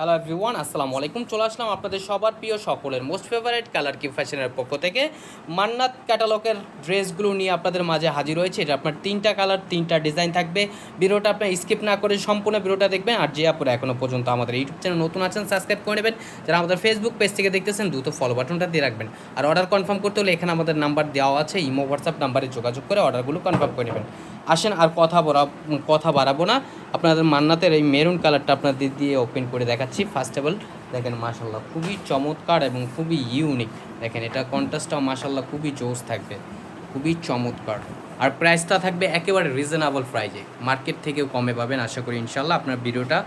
Hello everyone আসসালামু আলাইকুম। চলে আসলাম আপনাদের সবার প্রিয় সকলের মোস্ট ফেভারিট কালার কি ফ্যাশনের পক্ষ থেকে। মান্নাত ক্যাটালগের ড্রেসগুলো নিয়ে আপনাদের মাঝে হাজির হয়েছে। এটা আপনার তিনটা কালার তিনটা ডিজাইন থাকবে। ভিডিওটা আপনার স্কিপ না করে সম্পূর্ণ ভিডিওটা দেখবেন। আর যে আপনারা এখনও পর্যন্ত আমাদের ইউটিউব চ্যানেল নতুন আছেন সাবস্ক্রাইব করে নেবেন। যারা আমাদের ফেসবুক পেজ থেকে দেখতেছেন, দ্রুত ফলো বাটনটা দিয়ে রাখবেন। আর অর্ডার কনফার্ম করতে হলে এখানে আমাদের নাম্বার দেওয়া আছে। ইমো হোয়াটসঅ্যাপ নাম্বারে যোগাযোগ করে অর্ডারগুলো কনফার্ম করে নেবেন। আসেন আর কথা বলা কথা বাড়াবো না। আপনাদের মান্নাতের এই মেরুন কালারটা আপনাদের দিয়ে ওপেন করে দেখাচ্ছি। ফার্স্ট অফ অল দেখেন মাশাল্লাহ খুবই চমৎকার এবং খুবই ইউনিক দেখেন, এটা কন্ট্রাস্টটাও মাশাল্লাহ খুবই জোস থাকবে। খুবই চমৎকার। আর প্রাইসটা থাকবে একেবারে রিজনেবল প্রাইজে মার্কেট থেকেও কমে পাবেন, আশা করি ইনশাল্লাহ আপনার ভিডিওটা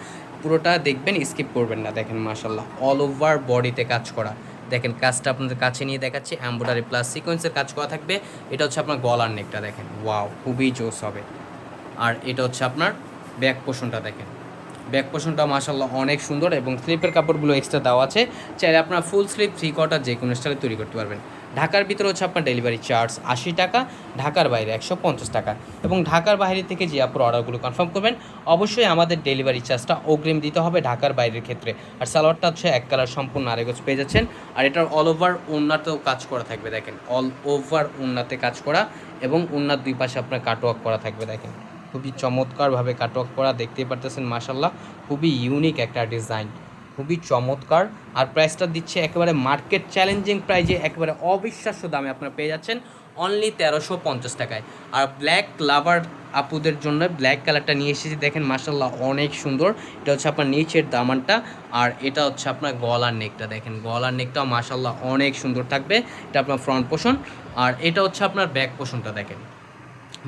পুরোটা দেখবেন স্কিপ করবেন না। দেখেন মাশাল্লাহ অল ওভার বডিতে কাজ করা। দেখেন, কাজটা আপনাদের কাছে নিয়ে দেখাচ্ছি। অ্যাম্বোডারি প্লাস সিকোয়েন্সের কাজ করা থাকবে। এটা হচ্ছে আপনার গলার নেকটা, দেখেন। ওয়াও খুবই জোস হবে। আর এটা হচ্ছে আপনার ব্যাক পোষণটা, দেখেন। ব্যাক পোষণটা মাসাল্লাহ অনেক সুন্দর এবং স্লিপের কাপড়গুলো এক্সট্রা দেওয়া আছে। চাইলে আপনার ফুল স্লিপ থ্রি কোয়ার্টার যে কোনো স্টাইলে তৈরি করতে পারবেন। ঢাকার ভিতরে হচ্ছে আপনার ডেলিভারি চার্জ আশি টাকা, ঢাকার বাইরে একশো পঞ্চাশ টাকা। এবং ঢাকার বাইরে থেকে যে আপনার অর্ডারগুলো কনফার্ম করবেন, অবশ্যই আমাদের ডেলিভারি চার্জটা অগ্রিম দিতে হবে ঢাকার বাইরের ক্ষেত্রে। আর সালোয়ারটা হচ্ছে এক কালার সম্পূর্ণ আরেগজ পেয়ে যাচ্ছেন। আর এটার অল ওভার উন্নাতেও কাজ করা থাকবে, দেখেন। অল ওভার উন্নাতে কাজ করা এবং উন্নার দুই পাশে আপনার কাটওয়ার্ক করা থাকবে, দেখেন। খুবই চমৎকারভাবে কাটওয়ার্ক করা, দেখতেই পারতেছেন মাসাল্লাহ খুবই ইউনিক একটা ডিজাইন খুবই চমৎকার। আর প্রাইসটা দিচ্ছে একেবারে মার্কেট চ্যালেঞ্জিং প্রাইজে একেবারে অবিশ্বাস্য দামে আপনারা পেয়ে যাচ্ছেন অনলি তেরোশো পঞ্চাশ টাকায়। আর ব্ল্যাক লাভার আপুদের জন্য ব্ল্যাক কালারটা নিয়ে এসেছি, দেখেন মার্শাল্লাহ অনেক সুন্দর। এটা হচ্ছে আপনার নিচের দামানটা, আর এটা হচ্ছে আপনার গলার নেকটা, দেখেন গলার নেকটাও মার্শাল্লাহ অনেক সুন্দর থাকবে। এটা আপনার ফ্রন্ট পোষণ আর এটা হচ্ছে আপনার ব্যাক পোষণটা দেখেন।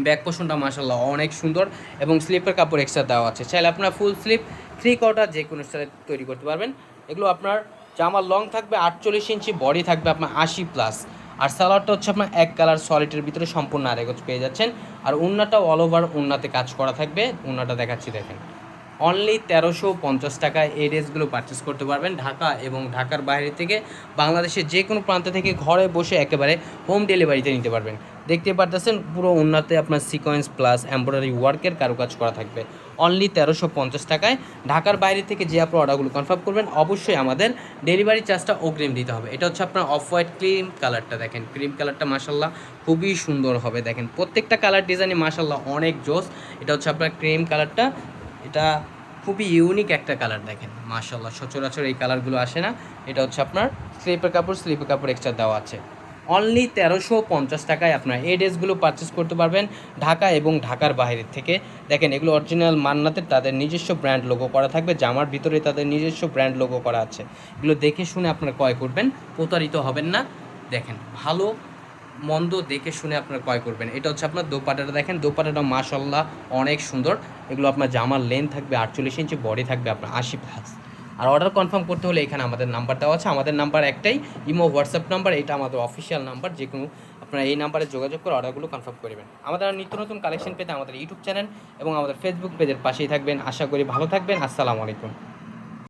ব্যাক পোষণটা মাসাল্লাহ অনেক সুন্দর এবং স্লিপের কাপড় এক্সট্রা দেওয়া আছে। চাইলে আপনার ফুল স্লিপ থ্রি কোয়ার্টার যে কোনো স্টাইলে তৈরি করতে পারবেন। এগুলো আপনার জামার লং থাকবে, আটচল্লিশ ইঞ্চি বডি থাকবে আপনার আশি প্লাস আর সালোয়ারটা হচ্ছে আপনার এক কালার সলিডের ভিতরে সম্পূর্ণ আরেগজ পেয়ে যাচ্ছেন। আর উন্নাটাও অল ওভার উন্নাতে কাজ করা থাকবে। উন্নাটা দেখাচ্ছি দেখেন। অনলি তেরোশো পঞ্চাশ টাকায় এই ড্রেসগুলো পারচেস করতে পারবেন ঢাকা এবং ঢাকার বাইরে থেকে বাংলাদেশের যে কোনো প্রান্ত থেকে ঘরে বসে একেবারে হোম ডেলিভারিতে নিতে পারবেন। দেখতে পারতেছেন, পুরো উন্নাতে আপনার সিকোয়েন্স প্লাস এমব্রয়ডারি ওয়ার্কের কারুকাজ করা থাকবে। অনলি তেরোশো পঞ্চাশ টাকায়। ঢাকার বাইরে থেকে যে আপনার অর্ডারগুলো কনফার্ম করবেন, অবশ্যই আমাদের ডেলিভারি চার্জটা অগ্রিম দিতে হবে। এটা হচ্ছে আপনার অফ হোয়াইট ক্রিম কালারটা দেখেন। ক্রিম কালারটা মাসাল্লাহ খুবই সুন্দর হবে দেখেন। প্রত্যেকটা কালার ডিজাইনে মাসাল্লাহ অনেক জোস। এটা হচ্ছে আপনার ক্রিম কালারটা এটা খুবই ইউনিক একটা কালার দেখেন। মাশাল্লাহ সচরাচর এই কালারগুলো আসে না। এটা হচ্ছে আপনার স্লিপের কাপড় স্লিপের কাপড় এক্সট্রা দেওয়া আছে। অনলি তেরোশো পঞ্চাশ টাকায় আপনার এই ড্রেসগুলো পারচেস করতে পারবেন ঢাকা এবং ঢাকার বাইরের থেকে। দেখেন, এগুলো অরিজিনাল মান্নাতের তাদের নিজস্ব ব্র্যান্ড লোগো করা থাকবে, জামার ভিতরে তাদের নিজস্ব ব্র্যান্ড লোগো করা আছে। এগুলো দেখে শুনে আপনারা ক্রয় করবেন, প্রতারিত হবেন না। দেখেন, ভালো মন্দ দেখে শুনে আপনারা ক্রয় করবেন। এটা হচ্ছে আপনার দোপাটাটা দেখেন দোপাটাটা মাশাল্লাহ অনেক সুন্দর। এগুলো আপনার জামার লেন থাকবে আটচল্লিশ ইঞ্চি বডি থাকবে আপনার আশি প্লাস আর অর্ডার কনফার্ম করতে হলে এখানে আমাদের নাম্বার দেওয়া আছে। আমাদের নাম্বার একটাই ইমো হোয়াটসঅ্যাপ নাম্বার এটা আমাদের অফিসিয়াল নাম্বার যে কোনো আপনারা এই নাম্বারে যোগাযোগ করে অর্ডারগুলো কনফার্ম করবেন আমাদের নিত্য নতুন কালেকশন পেতে আমাদের ইউটিউব চ্যানেল এবং আমাদের ফেসবুক পেজের পাশেই থাকবেন। আশা করি ভালো থাকবেন। আসসালামু আলাইকুম।